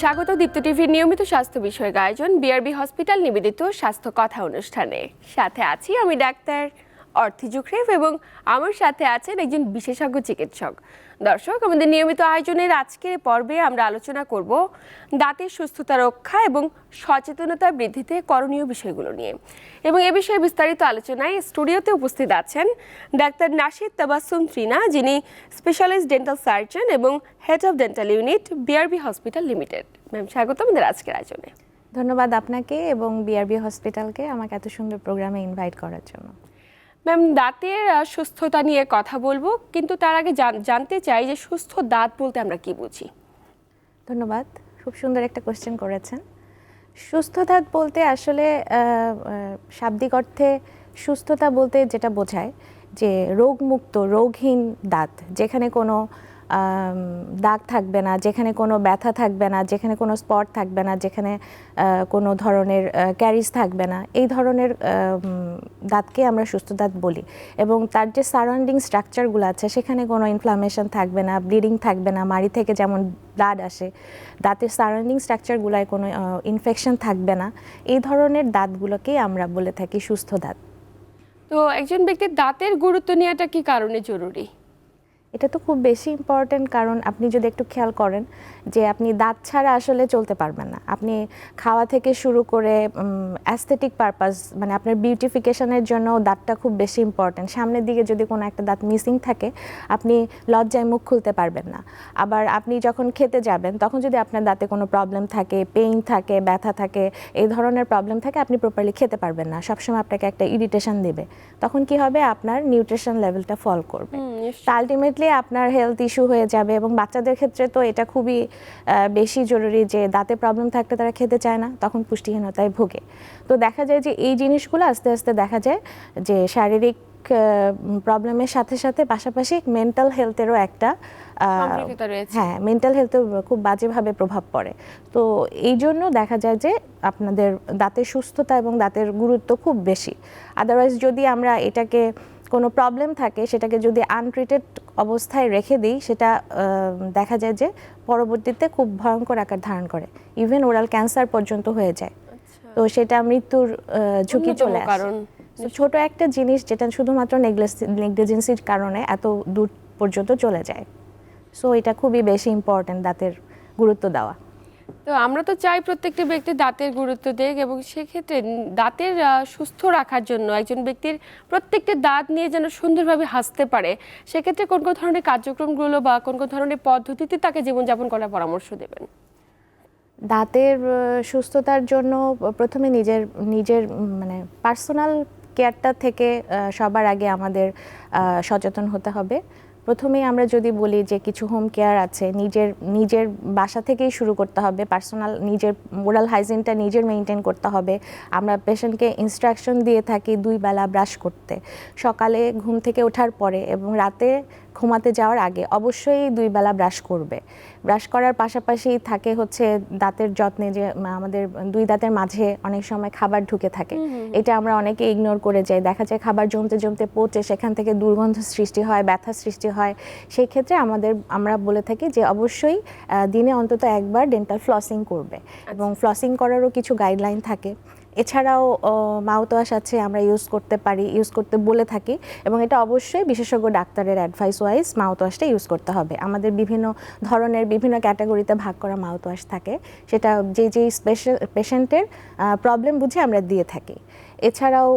স্বাগত দীপ্ত টিভির নিয়মিত স্বাস্থ্য বিষয়ক আয়োজন বিআরবি হসপিটাল নিবেদিত স্বাস্থ্য কথা অনুষ্ঠানে। সাথে আছি আমি ডাক্তার অর্থি জুখরেফ এবং আমার সাথে আছেন একজন বিশেষজ্ঞ চিকিৎসক। দর্শক, আমাদের নিয়মিত আয়োজনের আজকের পর্বে আমরা আলোচনা করব দাঁতের সুস্থতা রক্ষা এবং সচেতনতা বৃদ্ধিতে করণীয় বিষয়গুলো নিয়ে। এবং এ বিষয়ে বিস্তারিত আলোচনায় স্টুডিওতে উপস্থিত আছেন ডাক্তার নাশিদ তাবাসুম ত্রিনা, যিনি স্পেশালিস্ট ডেন্টাল সার্জন এবং head of dental unit BRB hospital limited ma'am স্বাগত আমাদের আজকের আয়োজনে। ধন্যবাদ আপনাকে এবং বিআরবি হসপিটালকে আমাকে এত সুন্দর প্রোগ্রামে ইনভাইট করার জন্য। ম্যাম, দাঁতের সুস্থতা নিয়ে কথা বলব, কিন্তু তার আগে জান- জানতে চাই যে সুস্থ দাঁত বলতে আমরা কি বুঝি? ধন্যবাদ, খুব সুন্দর একটা কোয়েশ্চেন করেছেন। সুস্থ দাঁত বলতে আসলে শাব্দিক অর্থে সুস্থতা বলতে যেটা বোঝায় যে রোগমুক্ত, রোগহীন দাঁত, যেখানে কোনো দাগ থাকবে না, যেখানে কোনো ব্যথা থাকবে না, যেখানে কোনো স্পট থাকবে না, যেখানে কোনো ধরনের ক্যারিজ থাকবে না, এই ধরনের দাঁতকে আমরা সুস্থ দাঁত বলি। এবং তার যে সারাউন্ডিং স্ট্রাকচারগুলো আছে, সেখানে কোনো ইনফ্লামেশন থাকবে না ব্লিডিং থাকবে না, মাড়ি থেকে যেমন ব্লাড আসে, দাঁতের সারাউন্ডিং স্ট্রাকচারগুলোয় কোনো ইনফেকশন থাকবে না, এই ধরনের দাঁতগুলোকেই আমরা বলে থাকি সুস্থ দাঁত। তো একজন ব্যক্তির দাঁতের গুরুত্ব নেওয়াটা কি কারণে জরুরি? এটা তো খুব বেশি ইম্পর্ট্যান্ট কারণ আপনি যদি একটু খেয়াল করেন যে আপনি দাঁত ছাড়া আসলে চলতে পারবেন না। আপনি খাওয়া থেকে শুরু করে অ্যাস্থেটিক পারপাস মানে আপনার বিউটিফিকেশনের জন্য দাঁতটা খুব বেশি ইম্পর্ট্যান্ট সামনের দিকে যদি কোনো একটা দাঁত মিসিং থাকে আপনি লজ্জায় মুখ খুলতে পারবেন না। আবার আপনি যখন খেতে যাবেন তখন যদি আপনার দাঁতে কোনো প্রবলেম থাকে পেইন থাকে ব্যথা থাকে এই ধরনের প্রবলেম থাকে আপনি প্রপারলি খেতে পারবেন না। সবসময় আপনাকে একটা ইরিটেশন দেবে। তখন কি হবে? আপনার নিউট্রিশন লেভেলটা ফল করবে। হুম, আলটিমেটলি আপনার হেলথ ইস্যু হয়ে যাবে এবং বাচ্চাদের ক্ষেত্রে তো এটা খুবই বেশি জরুরি যে দাঁতে প্রবলেম থাকলে তারা খেতে চায় না তখন পুষ্টিহীনতায় ভোগে। তো দেখা যায় যে এই জিনিসগুলো আস্তে আস্তে দেখা যায় যে শারীরিক প্রবলেমের সাথে সাথে পাশাপাশি মেন্টাল হেলথেরও একটা হ্যাঁ মেন্টাল হেলথে খুব বাজেভাবে প্রভাব পড়ে। তো এই জন্য দেখা যায় যে আপনাদের দাঁতের সুস্থতা এবং দাঁতের গুরুত্ব খুব বেশি। আদারওয়াইজ যদি আমরা এটাকে কোনো প্রবলেম থাকে সেটাকে যদি আনট্রিটেড অবস্থায় রেখে দিই সেটা দেখা যায় যে পরবর্তীতে খুব ভয়ঙ্কর আকার ধারণ করে। ইভেন ওরাল ক্যান্সার পর্যন্ত হয়ে যায়। তো সেটা মৃত্যুর ঝুঁকি চলে আসে। কারণ। ছোট একটা জিনিস যেটা শুধুমাত্র নেগলিজেন্সির কারণে এত দূর পর্যন্ত চলে যায়। সো এটা খুবই বেশি ইম্পর্ট্যান্ট দাঁতের গুরুত্ব দেওয়া। তো আমরা তো চাই প্রত্যেকটি ব্যক্তি দাঁতের গুরুত্ব দেখ এবং সেক্ষেত্রে দাঁতের সুস্থ রাখার জন্য একজন ব্যক্তির প্রত্যেকটি দাঁত নিয়ে যেন সুন্দরভাবে হাসতে পারে, সেক্ষেত্রে কোন কোন ধরনের কার্যক্রমগুলো বা কোন কোন ধরনের পদ্ধতিতে তাকে জীবনযাপন করার পরামর্শ দেবেন? দাঁতের সুস্থতার জন্য প্রথমে নিজের নিজের মানে পার্সোনাল কেয়ারটা থেকে সবার আগে আমাদের সচেতন হতে হবে। প্রথমেই আমরা যদি বলি যে কিছু হোম কেয়ার আছে, নিজের নিজের বাসা থেকেই শুরু করতে হবে পার্সোনাল নিজের মোরাল হাইজিনটা নিজের মেনটেন করতে হবে। আমরা পেশেন্টকে ইনস্ট্রাকশন দিয়ে থাকি দুই বেলা ব্রাশ করতে। সকালে ঘুম থেকে ওঠার পরে এবং রাতে ঘুমাতে যাওয়ার আগে অবশ্যই দুই বেলা ব্রাশ করবে। ব্রাশ করার পাশাপাশি থাকে হচ্ছে দাঁতের যত্নে যে আমাদের দুই দাঁতের মাঝে অনেক সময় খাবার ঢুকে থাকে। এটা আমরা অনেকে ইগনোর করে যাই। দেখা যায় খাবার জমতে জমতে পচে সেখান থেকে দুর্গন্ধ সৃষ্টি হয় ব্যথা সৃষ্টি হয়। সেই ক্ষেত্রে আমাদের আমরা বলে থাকি যে অবশ্যই দিনে অন্তত একবার ডেন্টাল ফ্লসিং করবে। এবং ফ্লসিং করারও কিছু গাইডলাইন থাকে। এছাড়াও মাউথওয়াশ আছে, আমরা ইউজ করতে পারি, ইউজ করতে বলে থাকি এবং এটা অবশ্যই বিশেষজ্ঞ ডাক্তারের অ্যাডভাইস ওয়াইজ মাউথওয়াশটা ইউজ করতে হবে। আমাদের বিভিন্ন ধরনের বিভিন্ন ক্যাটাগরিতে ভাগ করা মাউথওয়াশ থাকে, সেটা যে যে স্পেশাল পেশেন্টের প্রবলেম বুঝে আমরা দিয়ে থাকি। এছাড়াও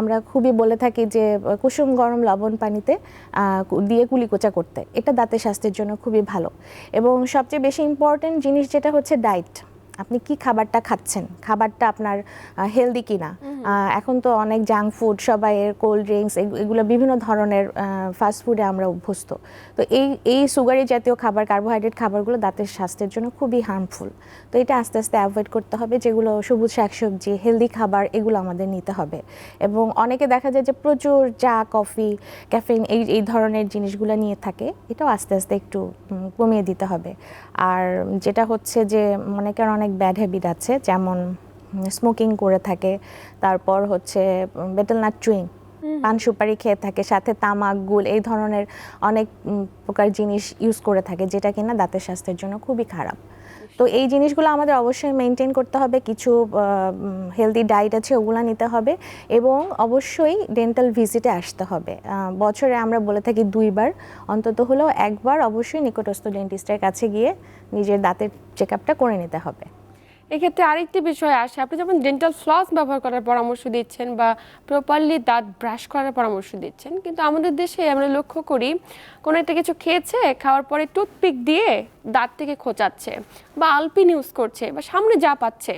আমরা খুবই বলে থাকি যে, কুসুম গরম লবণ পানিতে দিয়ে কুলিকোচা করতে। এটা দাঁতের স্বাস্থ্যের জন্য খুবই ভালো। এবং সবচেয়ে বেশি ইম্পর্টেন্ট জিনিস যেটা হচ্ছে ডায়েট আপনি কি খাবারটা খাচ্ছেন? খাবারটা আপনার হেলদি কিনা? এখন তো অনেক জাঙ্ক ফুড সবাই কোল্ড ড্রিঙ্কস এগুলো বিভিন্ন ধরনের ফাস্ট ফুডে আমরা অভ্যস্ত। তো এই এই সুগারি জাতীয় খাবার কার্বোহাইড্রেট খাবারগুলো দাঁতের স্বাস্থ্যের জন্য খুবই হার্মফুল তো এটা আস্তে আস্তে অ্যাভয়েড করতে হবে যেগুলো সবুজ শাকসবজি হেলদি খাবার এগুলো আমাদের নিতে হবে। এবং অনেকে দেখা যায় যে প্রচুর চা কফি ক্যাফেইন এই এই ধরনের জিনিসগুলো নিয়ে থাকে এটাও আস্তে আস্তে একটু কমিয়ে দিতে হবে। আর যেটা হচ্ছে যে মনে করেন অনেক ব্যাড হ্যাবিট আছে যেমন স্মোকিং করে থাকে তারপর হচ্ছে বেটেল নাট চুইং পান সুপারি খেয়ে থাকে সাথে তামাক গুল এই ধরনের অনেক প্রকার জিনিস ইউজ করে থাকে যেটা কিনা দাঁতের স্বাস্থ্যের জন্য খুবই খারাপ। তো এই জিনিসগুলো আমাদের অবশ্যই মেনটেন করতে হবে। কিছু হেলদি ডায়েট আছে, ওগুলো নিতে হবে এবং অবশ্যই ডেন্টাল ভিজিটে আসতে হবে। বছরে আমরা বলে থাকি দুইবার, অন্তত হলেও একবার অবশ্যই নিকটস্থ ডেন্টিস্টের কাছে গিয়ে নিজের দাঁতের চেক আপটা করে নিতে হবে। এক্ষেত্রে আরেকটি বিষয় আসে। আপনি যেমন ডেন্টাল ফ্লস ব্যবহার করার পরামর্শ দিচ্ছেন বা প্রপারলি দাঁত ব্রাশ করার পরামর্শ দিচ্ছেন, কিন্তু আমাদের দেশে আমরা লক্ষ্য করি, কোনো একটা কিছু খেয়েছে, খাওয়ার পরে টুথপিক দিয়ে দাঁত থেকে খোঁচাচ্ছে বা আলপিন ইউজ করছে বা সামনে যা পাচ্ছে,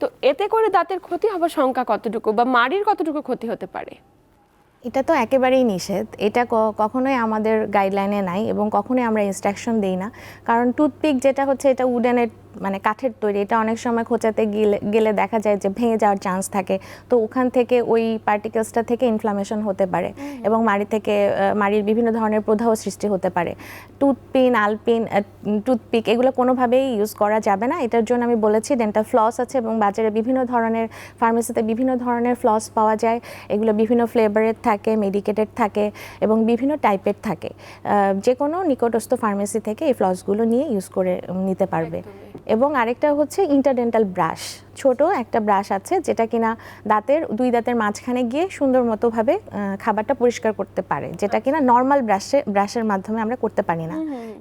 তো এতে করে দাঁতের ক্ষতি হওয়ার সংখ্যা কতটুকু বা মাড়ির কতটুকু ক্ষতি হতে পারে? এটা তো একেবারেই নিষেধ। এটা কখনোই আমাদের গাইডলাইনে নাই এবং কখনোই আমরা ইনস্ট্রাকশন দিই না। কারণ টুথপিক যেটা হচ্ছে, এটা উডেনের মানে কাঠের তৈরি এটা অনেক সময় খোঁচাতে গেলে গেলে দেখা যায় যে ভেঙে যাওয়ার চান্স থাকে। তো ওখান থেকে ওই পার্টিকেলসটা থেকে ইনফ্লামেশন হতে পারে এবং মাড়ি থেকে মাড়ির বিভিন্ন ধরনের প্রদাহ সৃষ্টি হতে পারে। টুথপিন আলপিন টুথপিক এগুলো কোনোভাবেই ইউজ করা যাবে না। এটার জন্য আমি বলেছি ডেন্টাল ফ্লস আছে এবং বাজারে বিভিন্ন ধরনের ফার্মেসিতে বিভিন্ন ধরনের ফ্লস পাওয়া যায়। এগুলো বিভিন্ন ফ্লেভারের থাকে মেডিকেটেড থাকে এবং বিভিন্ন টাইপের থাকে। যে কোনো নিকটস্থ ফার্মেসি থেকে এই ফ্লসগুলো নিয়ে ইউজ করে নিতে পারবে। এবং আরেকটা হচ্ছে ইন্টারডেন্টাল ব্রাশ ছোট একটা ব্রাশ আছে যেটা কিনা দাঁতের দুই দাঁতের মাঝখানে গিয়ে সুন্দর মতোভাবে খাবারটা পরিষ্কার করতে পারে যেটা কিনা নর্মাল ব্রাশে ব্রাশের মাধ্যমে আমরা করতে পারি না।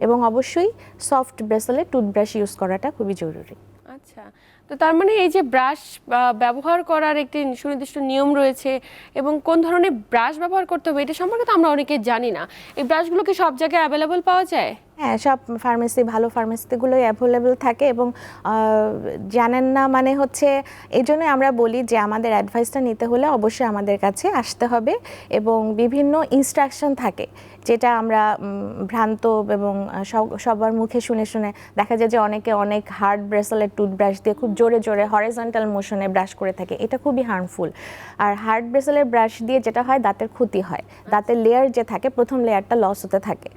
এবং অবশ্যই সফট ব্রেসলে টুথব্রাশ ইউজ করাটা খুবই জরুরি। আচ্ছা। তো তার মানে এই যে ব্রাশ ব্যবহার করার একটি সুনির্দিষ্ট নিয়ম রয়েছে এবং কোন ধরনের ব্রাশ ব্যবহার করতে হবে এটা সম্পর্কে তো আমরা অনেকে জানি না। এই ব্রাশগুলো কি সব জায়গায় অ্যাভেলেবল পাওয়া যায়? হ্যাঁ সব ফার্মেসি ভালো ফার্মেসিগুলোই অ্যাভেলেবল থাকে এবং জানেন না মানে হচ্ছে এই জন্যই আমরা বলি যে আমাদের অ্যাডভাইসটা নিতে হলে অবশ্যই আমাদের কাছে আসতে হবে এবং বিভিন্ন ইনস্ট্রাকশন থাকে যেটা আমরা ভ্রান্ত এবং সব- সবার মুখে শুনে শুনে দেখা যায় যে অনেকে অনেক হার্ড ব্রেসলেট টুথব্রাশ দিয়ে খুব জোরে জোরে হরিজন্টাল মোশনে ব্রাশ করে থাকে। এটা খুবই হার্মফুল আর হার্ড ব্রেসলেট ব্রাশ দিয়ে যেটা হয়, দাঁতের ক্ষতি হয়। দাঁতের লেয়ার যে থাকে, প্রথম লেয়ারটা লস হতে থাকে।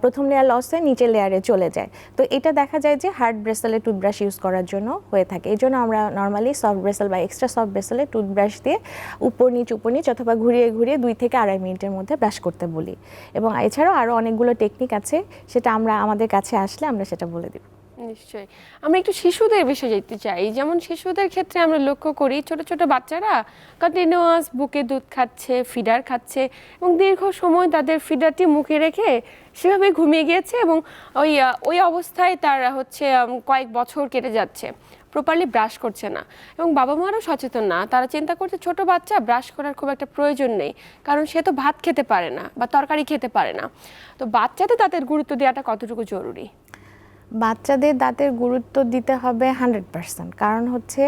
প্রথম লেয়ার লস হয়ে নিচের লেয়ারে চলে যায়। তো এটা দেখা যায় যে হার্ড ব্রেসেলে টুথব্রাশ ইউজ করার জন্য হয়ে থাকে। এই জন্য আমরা নর্মালি সফট ব্রেসেল বা এক্সট্রা সফট ব্রেসেলে টুথব্রাশ দিয়ে উপর নিচ উপর নিচ অথবা ঘুরিয়ে ঘুরিয়ে দুই থেকে আড়াই মিনিটের মধ্যে ব্রাশ করতে বলি। এবং এছাড়াও আরও অনেকগুলো টেকনিক আছে, সেটা আমরা আমাদের কাছে আসলে আমরা সেটা বলে দিব। নিশ্চয়ই। আমরা একটু শিশুদের বিষয়ে যেতে চাই। যেমন শিশুদের ক্ষেত্রে আমরা লক্ষ্য করি, ছোট ছোট বাচ্চারা কন্টিনিউয়াস বুকে দুধ খাচ্ছে ফিডার খাচ্ছে এবং দীর্ঘ সময় তাদের ফিডারটি মুখে রেখে সেভাবে ঘুমিয়ে গিয়েছে এবং ওই ওই অবস্থায় তার হচ্ছে কয়েক বছর কেটে যাচ্ছে। প্রপারলি ব্রাশ করছে না এবং বাবা মারও সচেতন না। তারা চিন্তা করছে ছোট বাচ্চা ব্রাশ করার খুব একটা প্রয়োজন নেই কারণ সে তো ভাত খেতে পারে না বা তরকারি খেতে পারে না। তো বাচ্চাতে তাদের গুরুত্ব দেওয়াটা কতটুকু জরুরি? বাচ্চাদের দাঁতের গুরুত্ব দিতে হবে হান্ড্রেড পার্সেন্ট। কারণ হচ্ছে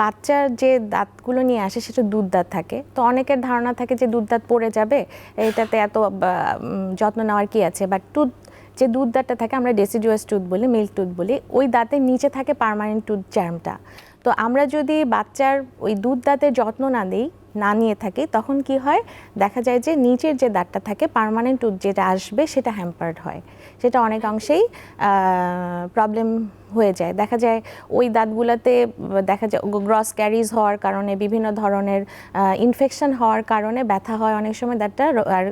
বাচ্চার যে দাঁতগুলো নিয়ে আসে সেটা দুধ দাঁত থাকে। তো অনেকের ধারণা থাকে যে দুধ দাঁত পড়ে যাবে, এটাতে এত যত্ন নেওয়ার কি আছে? বাট টুথ যে দুধ দাঁতটা থাকে, আমরা ডেসিডুয়াস টুথ বলি মিল্ক টুথ বলি, ওই দাঁতের নিচে থাকে পার্মানেন্ট টুথ চার্মটা তো আমরা যদি বাচ্চার ওই দুধ দাঁতের যত্ন না দিই না নিয়ে থাকি, তখন কি হয়? দেখা যায় যে নিচের যে দাঁতটা থাকে পারমানেন্ট টুথ যেটা আসবে সেটা হ্যাম্পার্ড হয়। সেটা অনেক অংশেই প্রবলেম হয়ে যায়। দেখা যায় ওই দাঁতগুলোতে দেখা যায় গ্রস ক্যারিজ হওয়ার কারণে, বিভিন্ন ধরনের ইনফেকশন হওয়ার কারণে ব্যথা হয় অনেক সময় দাঁতটা আর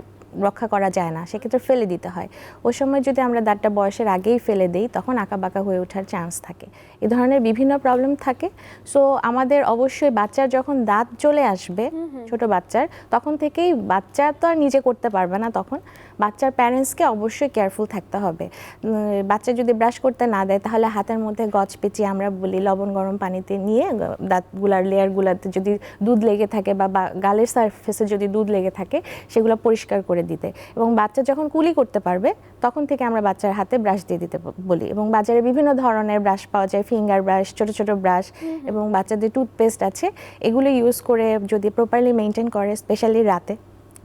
রক্ষা করা যায় না সেক্ষেত্রে ফেলে দিতে হয়। ওই সময় যদি আমরা দাঁতটা বয়সের আগেই ফেলে দিই তখন আঁকা বাঁকা হয়ে ওঠার চান্স থাকে। এ ধরনের বিভিন্ন প্রবলেম থাকে। সো আমাদের অবশ্যই বাচ্চার যখন দাঁত চলে আসবে ছোট বাচ্চার তখন থেকেই বাচ্চা তো আর নিজে করতে পারবে না তখন। বাচ্চার প্যারেন্টসকে অবশ্যই কেয়ারফুল থাকতে হবে। বাচ্চা যদি ব্রাশ করতে না দেয় তাহলে হাতের মধ্যে গজ পেঁচিয়ে আমরা বলি লবণ গরম পানিতে নিয়ে দাঁতগুলার লেয়ারগুলাতে যদি দুধ লেগে থাকে বা বা গালের সারফেসে যদি দুধ লেগে থাকে সেগুলো পরিষ্কার করে দিতে। এবং বাচ্চা যখন কুলি করতে পারবে তখন থেকে আমরা বাচ্চার হাতে ব্রাশ দিয়ে দিতে বলি। এবং বাজারে বিভিন্ন ধরনের ব্রাশ পাওয়া যায় ফিঙ্গার ব্রাশ ছোট ছোট ব্রাশ এবং বাচ্চাদের টুথপেস্ট আছে। এগুলো ইউজ করে যদি প্রপারলি মেনটেন করে স্পেশালি রাতে।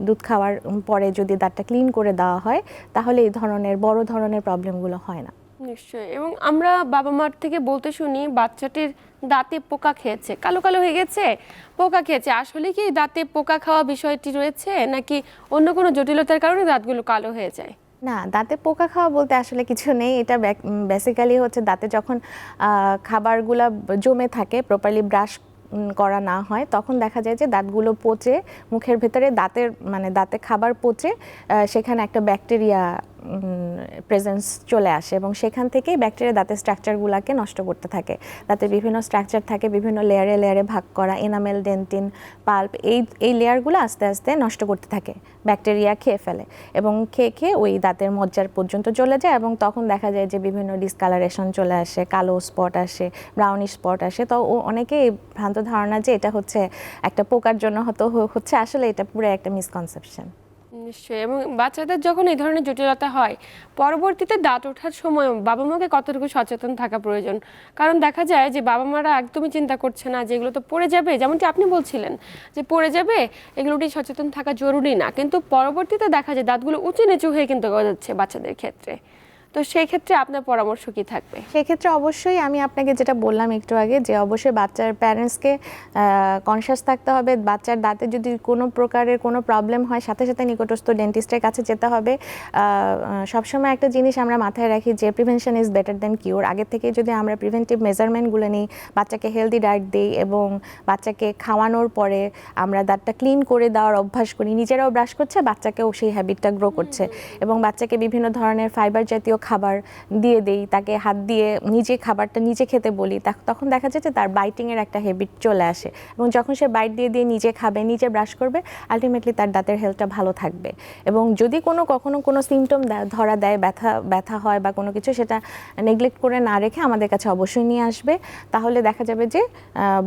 দুধ খাওয়ার পরে যদি দাঁতটা ক্লিন করে দেওয়া হয় তাহলে এই ধরনের বড় ধরনের প্রবলেমগুলো হয় না। নিশ্চয়ই। এবং আমরা বাবা মার থেকে বলতে শুনি বাচ্চাটির দাঁতে পোকা খেয়েছে। কালো কালো হয়ে গেছে? পোকা খেয়েছে। আসলে কি দাঁতে পোকা খাওয়া বিষয়টি রয়েছে নাকি অন্য কোনো জটিলতার কারণে দাঁতগুলো কালো হয়ে যায়? না দাঁতে পোকা খাওয়া বলতে আসলে কিছু নেই। এটা বেসিক্যালি হচ্ছে দাঁতে যখন খাবারগুলা জমে থাকে প্রপারলি ব্রাশ করা না হয়, তখন দেখা যায় যে দাঁতগুলো পচে, মুখের ভেতরে দাঁতের মানে দাঁতে খাবার পচে সেখানে একটা ব্যাকটেরিয়া প্রেজেন্স চলে আসে এবং সেখান থেকেই ব্যাকটেরিয়া দাঁতের স্ট্রাকচারগুলোকে নষ্ট করতে থাকে। দাঁতের বিভিন্ন স্ট্রাকচার থাকে, বিভিন্ন লেয়ারে লেয়ারে ভাগ করা এনামেল ডেন্টিন পাল্প এই এই লেয়ারগুলো আস্তে আস্তে নষ্ট করতে থাকে ব্যাকটেরিয়া খেয়ে ফেলে এবং খেয়ে খেয়ে ওই দাঁতের মজ্জার পর্যন্ত চলে যায় এবং তখন দেখা যায় যে বিভিন্ন ডিসকালারেশন চলে আসে, কালো স্পট আসে ব্রাউনি স্পট আসে। তো ও অনেকেই ভ্রান্ত ধারণা যে এটা হচ্ছে একটা পোকার জন্য হতো, হচ্ছে আসলে এটা পুরো একটা মিসকনসেপশন নিশ্চয়ই। এবং বাচ্চাদের যখন এই ধরনের জটিলতা হয়, পরবর্তীতে দাঁত ওঠার সময় বাবা মাকে কতটুকু সচেতন থাকা প্রয়োজন? কারণ দেখা যায় যে বাবা মারা একদমই চিন্তা করছে না যে এগুলো তো পড়ে যাবে। যেমনটি আপনি বলছিলেন যে পড়ে যাবে এগুলো নিয়ে সচেতন থাকা জরুরি না। কিন্তু পরবর্তীতে দেখা যায় দাঁতগুলো উঁচু নিচু হয়ে কিন্তু যাচ্ছে বাচ্চাদের ক্ষেত্রে। তো সেই ক্ষেত্রে আপনার পরামর্শ কি থাকবে? সেক্ষেত্রে অবশ্যই আমি আপনাকে যেটা বললাম একটু আগে যে অবশ্যই বাচ্চার প্যারেন্টসকে কনসিয়াস থাকতে হবে। বাচ্চার দাঁতে যদি কোনো প্রকারের কোনো প্রবলেম হয় সাথে সাথে নিকটস্থ ডেন্টিস্টের কাছে যেতে হবে। সবসময় একটা জিনিস আমরা মাথায় রাখি যে prevention is better than cure আগে থেকে যদি আমরা প্রিভেন্টিভ মেজারমেন্টগুলো নিই বাচ্চাকে হেলদি ডায়েট দিই এবং বাচ্চাকে খাওয়ানোর পরে আমরা দাঁতটা ক্লিন করে দেওয়ার অভ্যাস করি নিজেরাও ব্রাশ করছে বাচ্চাকেও সেই হ্যাবিটটা গ্রো করছে। এবং বাচ্চাকে বিভিন্ন ধরনের ফাইবার জাতীয় খাবার দিয়ে দেই, তাকে হাত দিয়ে নিজে খাবারটা নিজে খেতে বলি তখন দেখা যায় যে তার বাইটিংয়ের একটা হ্যাবিট চলে আসে। এবং যখন সে বাইট দিয়ে দিয়ে নিজে খাবে, নিজে ব্রাশ করবে আলটিমেটলি তার দাঁতের হেলথটা ভালো থাকবে। এবং যদি কোনো কখনো কোনো সিমটম ধরা দেয়, ব্যথা ব্যথা হয় বা কোনো কিছু, সেটা নেগলেক্ট করে না রেখে আমাদের কাছে অবশ্যই নিয়ে আসবে। তাহলে দেখা যাবে যে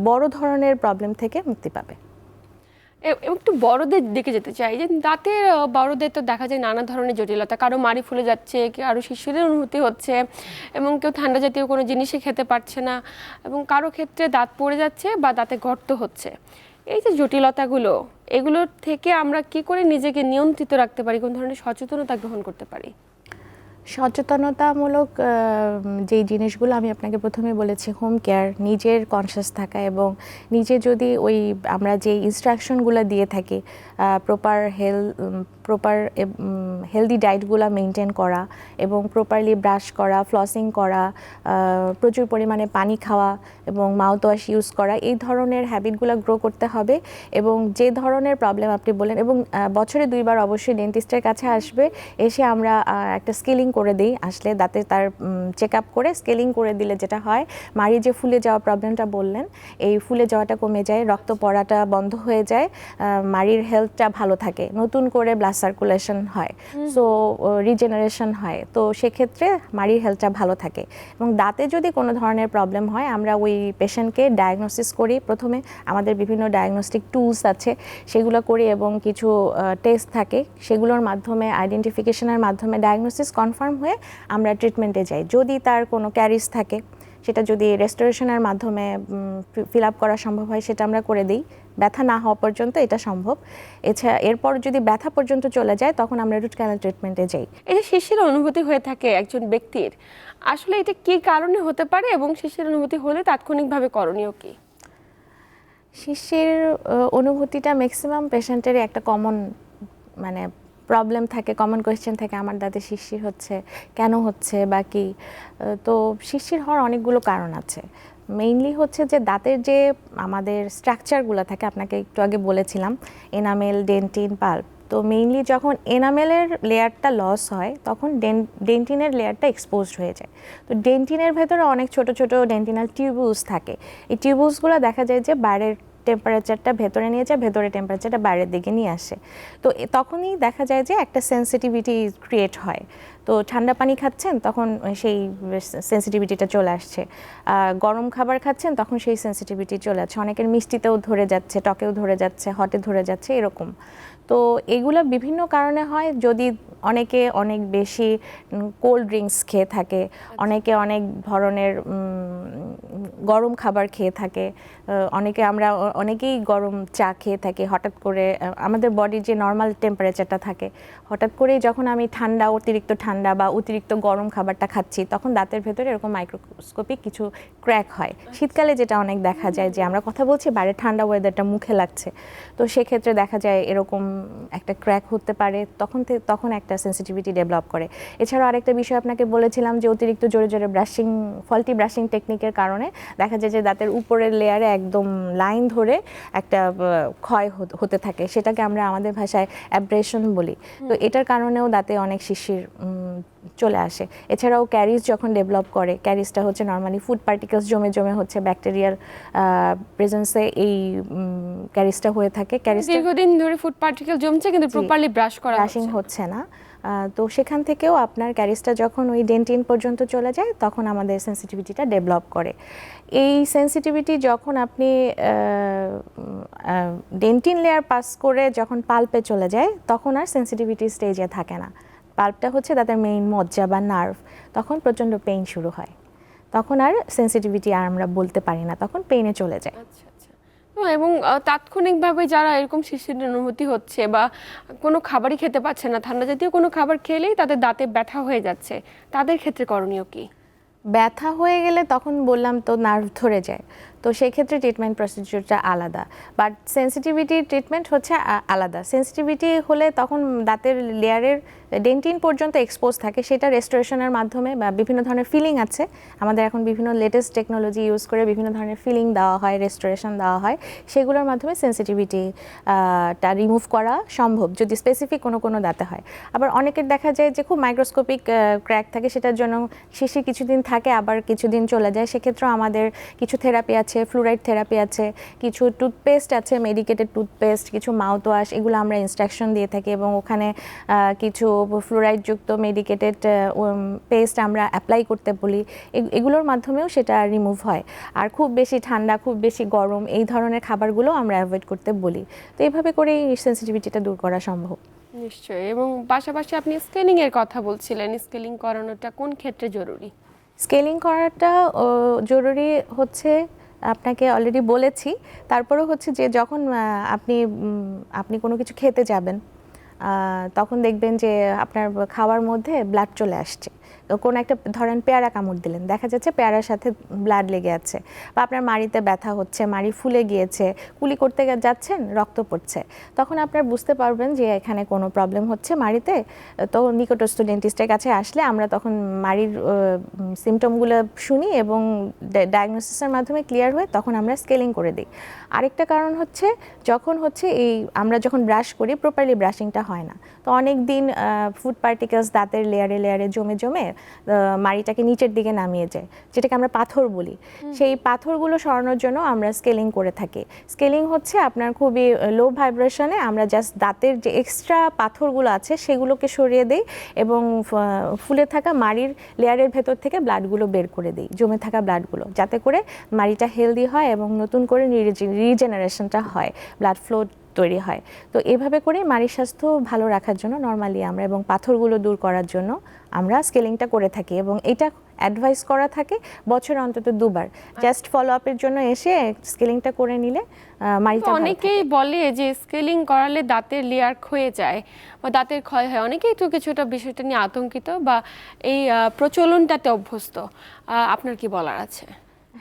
বড় ধরনের প্রবলেম থেকে মুক্তি পাবে। একটু বড়দের দিকে যেতে চাই। যে আহ, বড়দের তো দেখা যায় নানা ধরনের জটিলতা। কারও মাড়ি ফুলে যাচ্ছে কারও শিশুদের অনুভূতি হচ্ছে এবং কেউ ঠান্ডা জাতীয় কোনো জিনিসই খেতে পারছে না এবং কারও ক্ষেত্রে দাঁত পড়ে যাচ্ছে বা দাঁতে গর্ত হচ্ছে। এই যে জটিলতাগুলো এগুলোর থেকে আমরা কি করে নিজেকে নিয়ন্ত্রিত রাখতে পারি কোন ধরনের সচেতনতা গ্রহণ করতে পারি? সচেতনতামূলক যেই জিনিসগুলো আমি আপনাকে প্রথমে বলেছি হোম কেয়ার নিজের কনসিয়াস থাকা এবং নিজে যদি ওই আমরা যে ইনস্ট্রাকশনগুলো দিয়ে থাকি প্রপার হেল প্রপার হেলদি ডায়েটগুলো মেনটেন করা এবং প্রপারলি ব্রাশ করা ফ্লসিং করা প্রচুর পরিমাণে পানি খাওয়া এবং মাউথ ওয়াশ ইউজ করা, এই ধরনের হ্যাবিটগুলো গ্রো করতে হবে এবং যে ধরনের প্রবলেম আপনি বলেন এবং বছরে দুইবার অবশ্যই ডেন্টিস্টের কাছে আসবে, এসে আমরা একটা স্কেলিং করে দিই। আসলে দাঁতে তার চেক আপ করে স্কেলিং করে দিলে যেটা হয় মারি যে ফুলে যাওয়া প্রবলেমটা বললেন এই ফুলে যাওয়াটা কমে যায় রক্ত পড়াটা বন্ধ হয়ে যায় মাড়ির হেলথটা ভালো থাকে। নতুন করে ব্লাড সার্কুলেশন হয় সো রিজেনারেশন হয়। তো সেক্ষেত্রে মাড়ির হেলথটা ভালো থাকে। এবং দাঁতে যদি কোনো ধরনের প্রবলেম হয় আমরা ওই পেশেন্টকে ডায়াগনোসিস করি। প্রথমে আমাদের বিভিন্ন ডায়াগনস্টিক টুলস আছে সেগুলো করি এবং কিছু টেস্ট থাকে। সেগুলোর মাধ্যমে আইডেন্টিফিকেশনের মাধ্যমে ডায়াগনোসিস কনফার্ম হয়ে আমরা ট্রিটমেন্টে যাই। যদি তার কোনো ক্যারিজ থাকে সেটা যদি রেস্টোরেশনের মাধ্যমে ফিল আপ করা সম্ভব হয় সেটা আমরা করে দিই। ব্যথা না হওয়া পর্যন্ত এটা সম্ভব। এছাড়া এরপর যদি ব্যথা পর্যন্ত চলে যায় তখন আমরা রুট ক্যানাল ট্রিটমেন্টে যাই। এই যে শিশির অনুভূতি হয়ে থাকে একজন ব্যক্তির। আসলে এটা কি কারণে হতে পারে এবং শিশির অনুভূতি হলে তাৎক্ষণিকভাবে করণীয় কি? শিশির অনুভূতিটা ম্যাক্সিমাম পেশেন্টেরই একটা কমন মানে প্রবলেম থাকে কমন কোয়েশ্চেন থাকে, আমার দাঁতে শিশির হচ্ছে, কেন হচ্ছে বা কি? তো শিশির হওয়ার অনেকগুলো কারণ আছে। মেইনলি হচ্ছে যে দাঁতের যে আমাদের স্ট্রাকচারগুলো থাকে, আপনাকে একটু আগে বলেছিলাম এনামেল ডেন্টিন পাল্প তো মেইনলি যখন এনামেলের লেয়ারটা লস হয়, তখন ডেন্টিনের লেয়ারটা এক্সপোজড হয়ে যায়। তো ডেন্টিনের ভেতরে অনেক ছোট ছোট ডেন্টিনাল টিউবুলস থাকে। এই টিউবুলসগুলো দেখা যায় যে বাইরের টেম্পারেচারটা ভেতরে নিয়ে যায়, ভেতরে টেম্পারেচারটা বাইরের দিকে নিয়ে আসে। তো তখনই দেখা যায় যে একটা সেন্সিটিভিটি ক্রিয়েট হয়। তো ঠান্ডা পানি খাচ্ছেন, তখন সেই সেন্সিটিভিটিটা চলে আসছে। গরম খাবার খাচ্ছেন, তখন সেই সেন্সিটিভিটি চলে আসছে। অনেকের মিষ্টিতেও ধরে যাচ্ছে, টকেও ধরে যাচ্ছে হটে ধরে যাচ্ছে, এরকম। তো এগুলো বিভিন্ন কারণে হয়। যদি অনেকে অনেক বেশি কোল্ড ড্রিঙ্কস খেয়ে থাকে অনেকে অনেক ধরনের গরম খাবার খেয়ে থাকে অনেকে আমরা অনেকেই গরম চা খেয়ে থাকি হঠাৎ করে আমাদের বডির যে নর্মাল টেম্পারেচারটা থাকে হঠাৎ করেই যখন আমি ঠান্ডা অতিরিক্ত ঠান্ডা বা অতিরিক্ত গরম খাবারটা খাচ্ছি তখন দাঁতের ভেতরে এরকম মাইক্রোস্কোপিক কিছু ক্র্যাক হয়। শীতকালে যেটা অনেক দেখা যায় যে আমরা কথা বলছি বাইরে ঠান্ডা ওয়েদারটা মুখে লাগছে। তো সেক্ষেত্রে দেখা যায় এরকম একটা ক্র্যাক হতে পারে তখন তখন একটা সেন্সিটিভিটি ডেভেলপ করে। এছাড়াও আরেকটা বিষয় আপনাকে বলেছিলাম যে অতিরিক্ত জোরে জোরে ব্রাশিং ফলটি ব্রাশিং টেকনিকের কারণে দেখা যায় যে দাঁতের উপরের লেয়ারে একদম লাইন ধরে একটা ক্ষয় হতে থাকে। সেটাকে আমরা আমাদের ভাষায় অ্যাব্রেশন বলি। তো এটার কারণেও দাঁতে অনেক শিশির চলে আসে। এছাড়াও ক্যারিজ যখন ডেভেলপ করে ক্যারিজটা হচ্ছে নর্মালি ফুড পার্টিকেলস জমে জমে হচ্ছে ব্যাকটেরিয়ার প্রেজেন্সে এই ক্যারিজটা হয়ে থাকে। ক্যারিজটা দীর্ঘদিন ধরে ফুড পার্টিকেল জমছে কিন্তু প্রপারলি ব্রাশ করা ব্রাশিং হচ্ছে না। তো সেখান থেকেও আপনার ক্যারিজটা যখন ওই ডেন্টিন পর্যন্ত চলে যায় তখন আমাদের সেন্সিটিভিটিটা ডেভেলপ করে। এই সেন্সিটিভিটি যখন আপনি ডেন্টিন লেয়ার পাস করে যখন পাল্পে চলে যায় তখন আর সেন্সিটিভিটি স্টেজে থাকে না। পাল্পটা হচ্ছে তাদের মেইন মজ্জা বা নার্ভ তখন প্রচণ্ড পেইন শুরু হয়। তখন আর সেন্সিটিভিটি আর আমরা বলতে পারি না তখন পেইনে চলে যায়। আচ্ছা আচ্ছা। এবং তাৎক্ষণিকভাবে যারা এরকম শিশুর অনুভূতি হচ্ছে বা কোনো খাবারই খেতে পাচ্ছে না ঠান্ডা জাতীয় কোনো খাবার খেলেই তাদের দাঁতে ব্যথা হয়ে যাচ্ছে তাদের ক্ষেত্রে করণীয় কি? ব্যথা হয়ে গেলে তখন বললাম তো নার্ভ ধরে যায়। তো সেই ক্ষেত্রে ট্রিটমেন্ট প্রসিডিউরটা আলাদা। বাট সেন্সিটিভিটি ট্রিটমেন্ট হচ্ছে আলাদা। সেন্সিটিভিটি হলে তখন দাঁতের লেয়ারের ডেন্টিন পর্যন্ত এক্সপোজ থাকে। সেটা রেস্টোরেশনের মাধ্যমে বা বিভিন্ন ধরনের ফিলিং আছে। আমাদের এখন বিভিন্ন লেটেস্ট টেকনোলজি ইউজ করে বিভিন্ন ধরনের ফিলিং দেওয়া হয় রেস্টোরেশন দেওয়া হয়। সেগুলোর মাধ্যমে সেন্সিটিভিটি টা রিমুভ করা সম্ভব যদি স্পেসিফিক কোনো কোনো দাঁতে হয়। আবার অনেকের দেখা যায় যে খুব মাইক্রোস্কোপিক ক্র্যাক থাকে। সেটার জন্য শিশি কিছুদিন থাকে, আবার কিছুদিন চলে যায়। সেক্ষেত্রেও আমাদের কিছু থেরাপি আছে ফ্লুরাইড থেরাপি আছে কিছু টুথপেস্ট আছে মেডিকেটেড টুথপেস্ট কিছু মাউথ ওয়াশ এগুলো আমরা ইনস্ট্রাকশন দিয়ে থাকি এবং ওখানে কিছু ফ্লুরাইডযুক্ত মেডিকেটেড পেস্ট আমরা অ্যাপ্লাই করতে বলি। এগুলোর মাধ্যমেও সেটা রিমুভ হয়। আর খুব বেশি ঠান্ডা খুব বেশি গরম এই ধরনের খাবারগুলো আমরা অ্যাভয়েড করতে বলি। তো এইভাবে করেই সেন্সিটিভিটিটা দূর করা সম্ভব। নিশ্চয়ই এবং পাশাপাশি আপনি স্কেলিং এর কথা বলছিলেন স্কেলিং করানোটা কোন ক্ষেত্রে জরুরি? স্কেলিং করাটা জরুরি হচ্ছে আপনাকে অলরেডি বলেছি। তারপরেও হচ্ছে যে যখন আপনি আপনি কোনো কিছু খেতে যাবেন তখন দেখবেন যে আপনার খাওয়ার মধ্যে ব্লাড চলে আসছে। কোনো একটা, ধরেন পেয়ারা কামড় দিলেন, দেখা যাচ্ছে পেয়ারার সাথে ব্লাড লেগে আছে বা আপনার মাড়িতে ব্যথা হচ্ছে, মাড়ি ফুলে গিয়েছে, কুলি করতে যাচ্ছেন, রক্ত পড়ছে, তখন আপনার বুঝতে পারবেন যে এখানে কোনো প্রবলেম হচ্ছে মাড়িতে। তো নিকটস্থ ডেন্টিস্টের কাছে আসলে আমরা তখন মাড়ির সিমটমগুলো শুনি এবং ডায়াগনোসিসের মাধ্যমে ক্লিয়ার হয়ে তখন আমরা স্কেলিং করে দিই। আরেকটা কারণ হচ্ছে, যখন হচ্ছে এই আমরা যখন ব্রাশ করি প্রপারলি ব্রাশিংটা হয় না। তো অনেক দিন ফুড পার্টিকেলস দাঁতের লেয়ারে লেয়ারে জমে জমে মাড়িটাকে নিচের দিকে নামিয়ে যায় যেটাকে আমরা পাথর বলি। সেই পাথরগুলো সরানোর জন্য আমরা স্কেলিং করে থাকি। স্কেলিং হচ্ছে আপনার খুবই লো ভাইব্রেশনে আমরা জাস্ট দাঁতের যে এক্সট্রা পাথরগুলো আছে সেগুলোকে সরিয়ে দেই এবং ফুলে থাকা মাড়ির লেয়ারের ভেতর থেকে ব্লাডগুলো বের করে দিই জমে থাকা ব্লাডগুলো যাতে করে মাড়িটা হেলদি হয় এবং নতুন করে রিজেনারেশনটা হয় ব্লাড ফ্লো তৈরি হয়। তো এভাবে করে মাড়ির স্বাস্থ্য ভালো রাখার জন্য নর্মালি আমরা এবং পাথরগুলো দূর করার জন্য আমরা স্কেলিংটা করে থাকি এবং এটা অ্যাডভাইস করা থাকে বছর অন্তত দুবার। জাস্ট ফলো আপের জন্য এসে স্কেলিংটা করে নিলে মাড়িটা অনেকেই বলে যে স্কেলিং করালে দাঁতের লেয়ার ক্ষয়ে যায় বা দাঁতের ক্ষয় হয়। অনেকেই তো কিছুটা বিষয়টা নিয়ে আতঙ্কিত বা এই প্রচলনটাতে অভ্যস্ত। আপনার কি বলার আছে?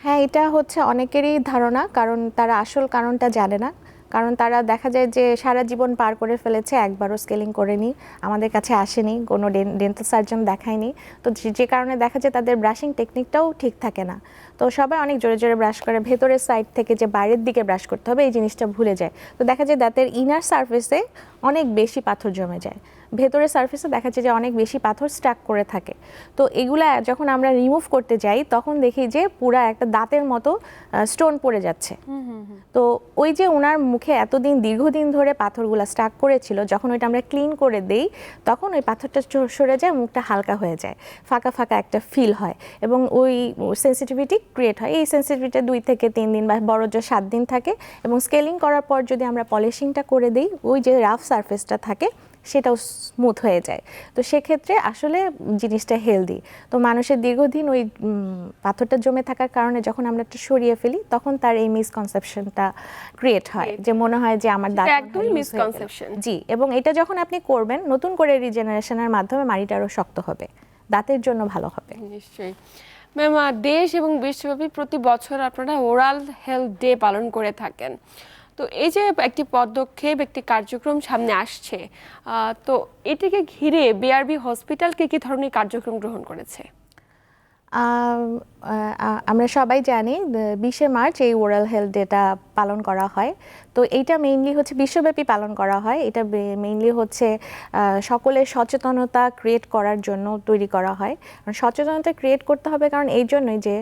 হ্যাঁ এটা হচ্ছে অনেকেরই ধারণা কারণ তারা আসল কারণটা জানে না। কারণ তারা দেখা যায় যে সারা জীবন পার করে ফেলেছে, একবারও স্কেলিং করেনি, আমাদের কাছে আসেনি, কোনো ডেন্টাল সার্জন দেখায়নি। তো যে- কারণে দেখা যায় তাদের ব্রাশিং টেকনিকটাও ঠিক থাকে না। তো সবাই অনেক জোরে জোরে ব্রাশ করে, ভেতরের সাইড থেকে যে বাইরের দিকে ব্রাশ করতে হবে, এই জিনিসটা ভুলে যায়। তো দেখা যায় দাঁতের ইনার সারফেসে অনেক বেশি পাথর জমে যায়। ভেতরের সারফেসে দেখা যায় যে অনেক বেশি পাথর স্টাক করে থাকে। তো এগুলা যখন আমরা রিমুভ করতে যাই তখন দেখি যে পুরা একটা দাঁতের মতো স্টোন পড়ে যাচ্ছে। তো ওই যে ওনার মুখে এতদিন দীর্ঘদিন ধরে পাথরগুলো স্টাক করেছিল যখন ওইটা আমরা ক্লিন করে দেই তখন ওই পাথরটা সরে যায় মুখটা হালকা হয়ে যায়। ফাঁকা ফাঁকা একটা ফিল হয় এবং ওই সেন্সিটিভিটি ক্রিয়েট হয়। এই সেন্সিটিভিটি দুই থেকে তিন দিন বা বড় যে সাত দিন থাকে এবং স্কেলিং করার পর যদি আমরা পলিশিংটা করে দিই ওই যে রাফ সারফেসটা থাকে সেটাও স্মুথ হয়ে যায়। তো সেক্ষেত্রে আসলে জিনিসটা হেলদি তো মানুষের দীর্ঘদিন ওই পাথরটা জমে থাকার কারণে যখন আমরা একটু সরিয়ে ফেলি তখন তার এই মিসকনসেপশনটা ক্রিয়েট হয়। যে মনে হয় যে আমার দাঁত একদমই misconception। জি এবং এটা যখন আপনি করবেন নতুন করে রিজেনারেশনের মাধ্যমে মাড়িটা আরও শক্ত হবে। দাঁতের জন্য ভালো হবে। নিশ্চয়ই। ম্যাম দেশ এবং বিশ্বব্যাপী প্রতি বছর আপনারা ওরাল হেলথ ডে পালন করে থাকেন। তো এই যে একটি পদক্ষেপ, একটি কার্যক্রম সামনে আসছে তো এটিকে ঘিরে বিআরবি হসপিটাল কি কি ধরনের কার্যক্রম গ্রহণ করেছে? আমরা সবাই জানি বিশে মার্চ এই ওরাল হেলথ ডেটা পালন করা হয়। তো এইটা মেইনলি হচ্ছে বিশ্বব্যাপী পালন করা হয়। এটা মেইনলি হচ্ছে সকলের সচেতনতা ক্রিয়েট করার জন্য তৈরি করা হয়। কারণ সচেতনতা ক্রিয়েট করতে হবে কারণ এই জন্যই যে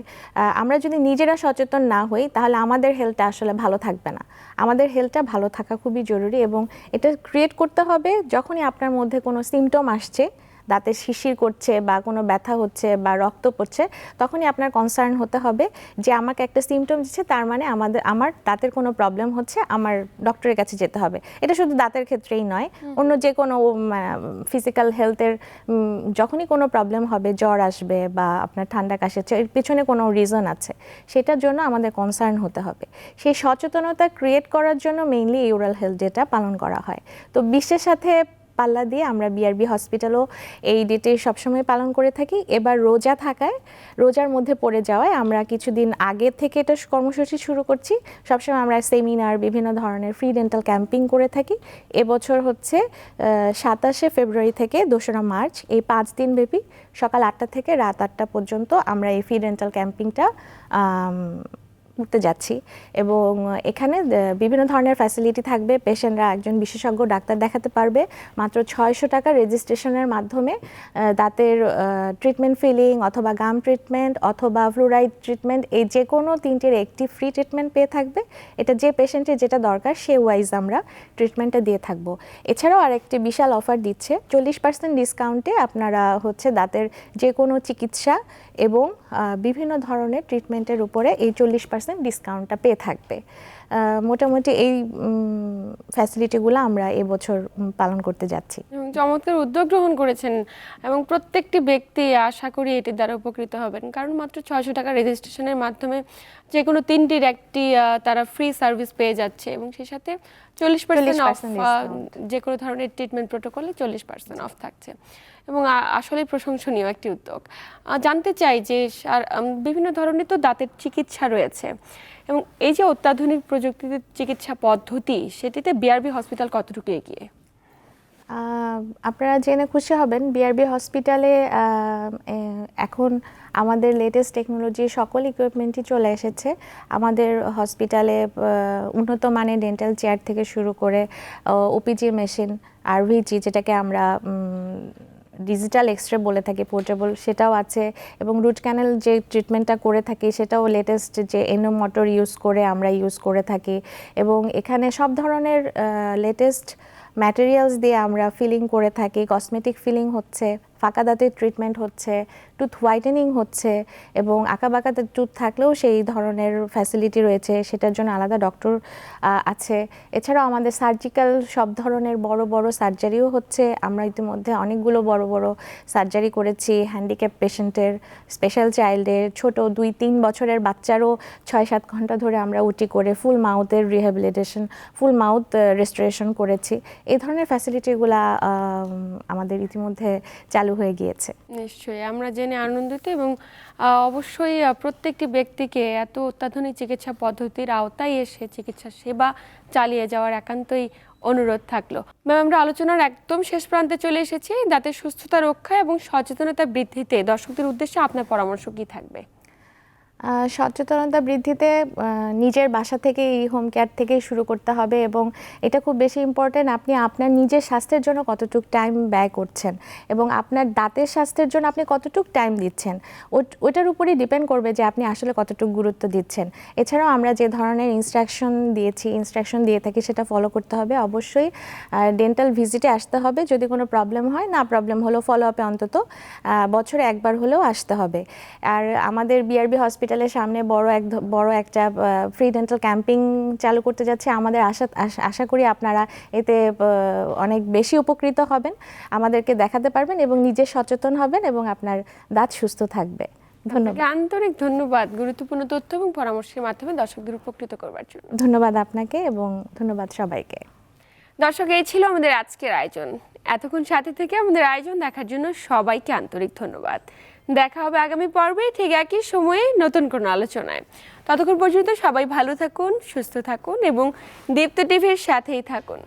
আমরা যদি নিজেরা সচেতন না হই, তাহলে আমাদের হেলথটা আসলে ভালো থাকবে না। আমাদের হেলথটা ভালো থাকা খুবই জরুরি এবং এটা ক্রিয়েট করতে হবে যখনই আপনার মধ্যে কোনো সিমটম আসছে দাঁতে শিশির করছে বা কোনো ব্যথা হচ্ছে বা রক্ত পড়ছে তখনই আপনার কনসার্ন হতে হবে যে আমাকে একটা সিমটম দিচ্ছে তার মানে আমাদের আমার দাঁতের কোনো প্রবলেম হচ্ছে আমার ডক্টরের কাছে যেতে হবে। এটা শুধু দাঁতের ক্ষেত্রেই নয় অন্য যে কোনো ফিজিক্যাল হেলথের যখনই কোনো প্রবলেম হবে জ্বর আসবে বা আপনার ঠান্ডা কাশিচ্ছে এর পিছনে কোনো রিজন আছে সেটার জন্য আমাদের কনসার্ন হতে হবে। সেই সচেতনতা ক্রিয়েট করার জন্য মেইনলি ইউরাল হেলথ ডেটা পালন করা হয়। তো বিশ্বের সাথে পাল্লা দিয়ে আমরা বিআরবি হসপিটালও এই ডেটে সবসময় পালন করে থাকি। এবার রোজা থাকায়, রোজার মধ্যে পড়ে যাওয়ায় আমরা কিছুদিন আগে থেকে এটা কর্মসূচি শুরু করছি। সবসময় আমরা সেমিনার বিভিন্ন ধরনের ফ্রি ডেন্টাল ক্যাম্পিং করে থাকি। এবছর হচ্ছে সাতাশে ফেব্রুয়ারি থেকে দোসরা মার্চ এই পাঁচ দিন ব্যাপী সকাল আটটা থেকে রাত আটটা পর্যন্ত আমরা এই ফ্রি ডেন্টাল ক্যাম্পিংটা করতে যাচ্ছি। এবং এখানে বিভিন্ন ধরনের ফ্যাসিলিটি থাকবে। পেশেন্টরা একজন বিশেষজ্ঞ ডাক্তার দেখাতে পারবে। মাত্র ছয়শো টাকা রেজিস্ট্রেশনের মাধ্যমে দাঁতের ট্রিটমেন্ট ফিলিং অথবা গাম ট্রিটমেন্ট অথবা ফ্লুরাইড ট্রিটমেন্ট এই যে কোনো তিনটির একটি ফ্রি ট্রিটমেন্ট পেয়ে থাকবে। এটা যে পেশেন্টের যেটা দরকার, সে ওয়াইজ আমরা ট্রিটমেন্টটা দিয়ে থাকব। এছাড়াও আরেকটি বিশাল অফার দিচ্ছে। চল্লিশ পার্সেন্ট ডিসকাউন্টে আপনারা হচ্ছে দাঁতের যে কোনো চিকিৎসা এবং বিভিন্ন ধরনের ট্রিটমেন্টের উপরে এই চল্লিশ পার্সেন্ট ডিসকাউন্টটা পেয়ে থাকবে। মোটামুটি এই ফ্যাসিলিটিগুলো আমরা এবছর পালন করতে যাচ্ছি। এবং চমৎকার উদ্যোগ গ্রহণ করেছেন এবং প্রত্যেকটি ব্যক্তি আশা করি এটির দ্বারা উপকৃত হবেন। কারণ মাত্র ছয়শো টাকা রেজিস্ট্রেশনের মাধ্যমে যে কোনো তিনটির একটি তারা ফ্রি সার্ভিস পেয়ে যাচ্ছে এবং সেই সাথে চল্লিশ পার্সেন্ট অফ 40% discount। যে কোনো ধরনের ট্রিটমেন্ট প্রোটোকলে চল্লিশ পার্সেন্ট অফ থাকছে। এবং আসলে প্রশংসনীয় একটি উদ্যোগ। জানতে চাই যে বিভিন্ন ধরনের তো দাঁতের চিকিৎসা রয়েছে। এবং এই যে অত্যাধুনিক প্রযুক্তিতে চিকিৎসা পদ্ধতি, সেটিতে বিআরবি হসপিটাল কতটুকু এগিয়ে? আপনারা জেনে খুশি হবেন বিআরবি হসপিটালে এখন আমাদের লেটেস্ট টেকনোলজি সকল ইকুইপমেন্টই চলে এসেছে। আমাদের হসপিটালে উন্নত মানের ডেন্টাল চেয়ার থেকে শুরু করে ওপিজি মেশিন আর ভিজি যেটাকে আমরা ডিজিটাল এক্সরে বলে থাকে পোর্টেবল সেটাও আছে এবং রুট ক্যানেল যে ট্রিটমেন্টটা করে থাকি সেটাও লেটেস্ট যে এনো মোটর ইউজ করে আমরা ইউজ করে থাকি এবং এখানে সব ধরনের লেটেস্ট ম্যাটেরিয়ালস দিয়ে আমরা ফিলিং করে থাকি কসমেটিক ফিলিং হচ্ছে। ফাঁকা দাঁতের ট্রিটমেন্ট হচ্ছে টুথ হোয়াইটেনিং হচ্ছে এবং আঁকাবাঁকা টুথ থাকলেও সেই ধরনের ফ্যাসিলিটি রয়েছে, সেটার জন্য আলাদা ডক্টর আছে। এছাড়াও আমাদের সার্জিক্যাল সব ধরনের বড় বড় সার্জারিও হচ্ছে। আমরা ইতিমধ্যে অনেকগুলো বড় বড় সার্জারি করেছি হ্যান্ডিক্যাপ পেশেন্টের স্পেশাল চাইল্ডের ছোট দুই, তিন বছরের বাচ্চারও ছয়, সাত ঘণ্টা ধরে আমরা উটি করে ফুল মাউথের রিহ্যাবিলিটেশন ফুল মাউথ রেস্টোরেশন করেছি। এই ধরনের ফ্যাসিলিটিগুলা আমাদের ইতিমধ্যে চালু হয়ে গিয়েছে। নিশ্চয়ই, আমরা জেনে আনন্দিত এবং অবশ্যই প্রত্যেকটি ব্যক্তিকে এত অত্যাধুনিক চিকিৎসা পদ্ধতির আওতায় এসে চিকিৎসা সেবা চালিয়ে যাওয়ার একান্তই অনুরোধ থাকল। ম্যাম, আমরা আলোচনার একদম শেষ প্রান্তে চলে এসেছি। দাঁতের সুস্থতা রক্ষা এবং সচেতনতা বৃদ্ধিতে দর্শকদের উদ্দেশ্যে আপনার পরামর্শ কি থাকবে? সচেতনতা বৃদ্ধিতে নিজের বাসা থেকে এই হোম কেয়ার থেকেই শুরু করতে হবে এবং এটা খুব বেশি ইম্পর্টেন্ট আপনি আপনার নিজের স্বাস্থ্যের জন্য কতটুক টাইম ব্যয় করছেন এবং আপনার দাঁতের স্বাস্থ্যের জন্য আপনি কতটুক টাইম দিচ্ছেন। ওটার উপরই ডিপেন্ড করবে যে আপনি আসলে কতটুক গুরুত্ব দিচ্ছেন। এছাড়াও আমরা যে ধরনের ইনস্ট্রাকশন দিয়েছি ইনস্ট্রাকশন দিয়ে থাকি সেটা ফলো করতে হবে অবশ্যই। ডেন্টাল ভিজিটে আসতে হবে যদি কোনো প্রবলেম হয়, না প্রবলেম হলেও ফলো আপে অন্তত বছরে একবার হলেও আসতে হবে। আর আমাদের বিআরবি হসপিটালের সামনে বড় এক বড় একটা ফ্রি ডেন্টাল ক্যাম্পিং চালু করতে যাচ্ছে। আমাদের আশা আশা- করি আপনারা এতে অনেক বেশি উপকৃত হবেন আমাদেরকে দেখাতে পারবেন এবং নিজে সচেতন হবেন এবং আপনার দাঁত সুস্থ থাকবে। ধন্যবাদ। আন্তরিক ধন্যবাদ গুরুত্বপূর্ণ তথ্য এবং পরামর্শের মাধ্যমে দর্শকদের উপকৃত করবার জন্য। ধন্যবাদ আপনাকে এবং ধন্যবাদ সবাইকে। দর্শক এই ছিল আমাদের আজকের আয়োজন। এতক্ষণ সাথে থেকে আমাদের আয়োজন দেখার জন্য সবাইকে আন্তরিক ধন্যবাদ। দেখা হবে আগামী পর্বে ঠিক একই সময়ে নতুন কোনো আলোচনায়। ততক্ষণ পর্যন্ত সবাই ভালো থাকুন, সুস্থ থাকুন এবং দীপ্ত টিভির সাথেই থাকুন।